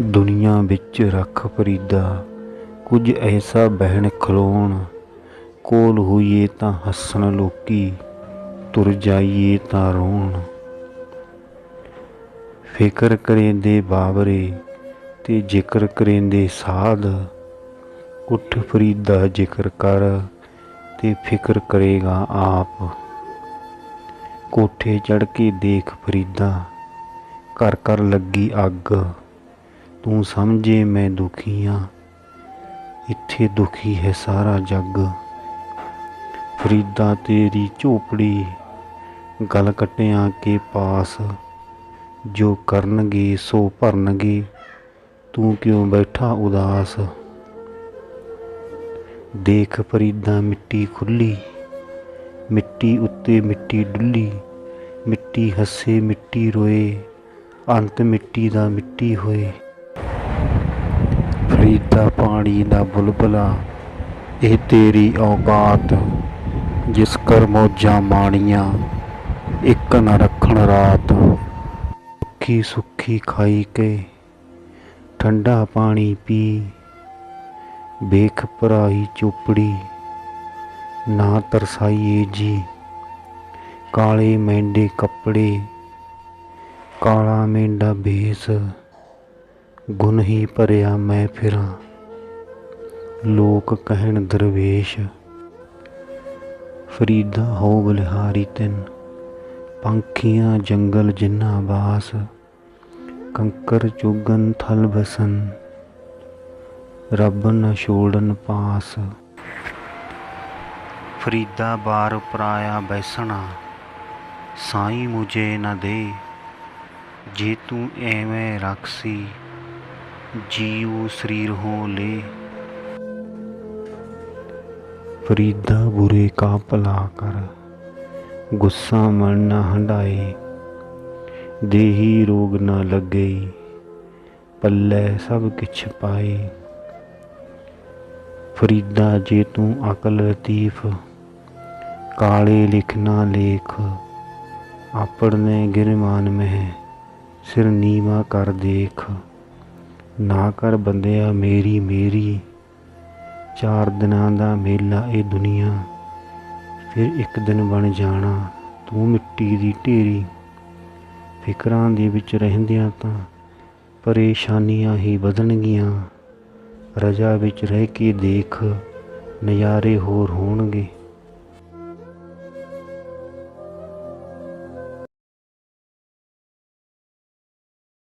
ਦੁਨੀਆ ਵਿੱਚ ਰੱਖ ਫਰੀਦਾ ਕੁਝ ਐਸਾ ਬਹਿਣ ਖਲੋਣ, ਕੋਲ ਹੋਈਏ ਤਾਂ ਹੱਸਣ ਲੋਕੀ, ਤੁਰ ਜਾਈਏ ਤਾਂ ਰੋਣ। ਫਿਕਰ ਕਰੇਂਦੇ ਬਾਬਰੇ ਤੇ ਜ਼ਿਕਰ ਕਰੇਂਦੇ ਸਾਧ, ਉੱਠ ਫਰੀਦਾ ਜ਼ਿਕਰ ਕਰ ਤੇ ਫਿਕਰ ਕਰੇਗਾ ਆਪ। ਕੋਠੇ ਚੜ ਕੇ ਦੇਖ ਫਰੀਦਾ ਘਰ ਘਰ ਲੱਗੀ ਅੱਗ। ਤੂੰ ਸਮਝੇ ਮੈਂ ਦੁਖੀ ਆ। ਇੱਥੇ ਦੁਖੀ ਹੈ ਸਾਰਾ ਜੱਗ। ਫਰੀਦਾ ਤੇਰੀ ਝੋਪੜੀ, ਗਲ ਕੱਟਿਆਂ ਕੇ ਪਾਸ। ਜੋ ਕਰਨਗੇ ਸੋ ਭਰਨਗੇ, ਤੂੰ ਕਿਉਂ ਬੈਠਾ ਉਦਾਸ? ਦੇਖ ਫਰੀਦਾ ਮਿੱਟੀ ਖੁੱਲੀ, ਮਿੱਟੀ ਉੱਤੇ ਮਿੱਟੀ ਡੁੱਲੀ, ਮਿੱਟੀ ਹੱਸੇ ਮਿੱਟੀ ਰੋਏ, ਅੰਤ ਮਿੱਟੀ ਦਾ ਮਿੱਟੀ ਹੋਏ। ਫਰੀਦਾ ਪਾਣੀ ਦਾ ਬੁਲਬੁਲਾ, ਇਹ ਤੇਰੀ ਔਕਾਤ, ਜਿਸ ਕਰ ਮੌਜਾਂ ਮਾਣੀਆਂ, ਇੱਕ ਨਾ ਰੱਖਣ ਰਾਤ। ਸੁੱਖੀ ਸੁੱਖੀ ਖਾਈ ਕੇ ਠੰਡਾ ਪਾਣੀ ਪੀ, ਵੇਖ ਭਰਾਈ ਚੋਪੜੀ ਨਾ ਤਰਸਾਈਏ ਜੀ ਕਾਲੇ ਮੈਂਡੇ ਕੱਪੜੇ, ਕਾਲਾ ਮੈਂਡਾ ਭੇਸ ਗੁਣ ਹੀ ਭਰਿਆ ਮੈਂ ਫਿਰਾਂ। ਲੋਕ ਕਹਿਣ ਦਰਵੇਸ਼, ਫਰੀਦਾ ਹੋ ਬਲਿਹਾਰੀ ਤਿੰਨ, ਪੰਖੀਆਂ ਜੰਗਲ ਜਿੰਨਾ ਬਾਸ ਕੰਕਰ ਚੁਗਨ ਥਲ ਬਸਨ, ਰੱਬ ਨ ਛੋੜਨ ਪਾਸ। ਫਰੀਦਾ ਬਾਰ ਪਰਾਇਆ ਬੈਸਣਾ, ਸਾਈ ਮੁਝੇ ਨ ਦੇ, ਜੇ ਤੂੰ ਐਵੇਂ ਰਖਸੀ ਜੀਉ ਸਰੀਰ ਹੋ ਲੇ। ਫਰੀਦਾ ਬੁਰੇ ਕਾ ਭਲਾ ਕਰ। ਗੁੱਸਾ ਮਨ ਨਾ ਹੰਡਾਏ ਦੇਹੀ ਰੋਗ ਨਾ ਲੱਗੇ, ਪੱਲੇ ਸਭ ਕਿਛ ਪਾਏ। ਫਰੀਦਾ ਜੇ ਤੂੰ ਅਕਲ ਲਤੀਫ ਕਾਲੇ ਲਿਖਣਾ ਲੇਖ ਆਪੜਨੇ ਗਿਰਮਾਨ ਮਹਿ, ਸਿਰ ਨੀਵਾ ਕਰ ਦੇਖ। ਨਾ ਕਰ ਬੰਦਿਆ ਮੇਰੀ ਮੇਰੀ ਚਾਰ ਦਿਨਾਂ ਦਾ ਮੇਲਾ ਇਹ ਦੁਨੀਆ। ਫਿਰ ਇੱਕ ਦਿਨ ਬਣ ਜਾਣਾ ਤੂੰ ਮਿੱਟੀ ਦੀ ਢੇਰੀ। ਫਿਕਰਾਂ ਦੇ ਵਿੱਚ ਰਹਿੰਦਿਆਂ ਤਾਂ ਪਰੇਸ਼ਾਨੀਆਂ ਹੀ ਵਧਣਗੀਆਂ। ਰਜਾ ਵਿੱਚ ਰਹਿ ਕੇ ਦੇਖ ਨਜ਼ਾਰੇ ਹੋਰ ਹੋਣਗੇ।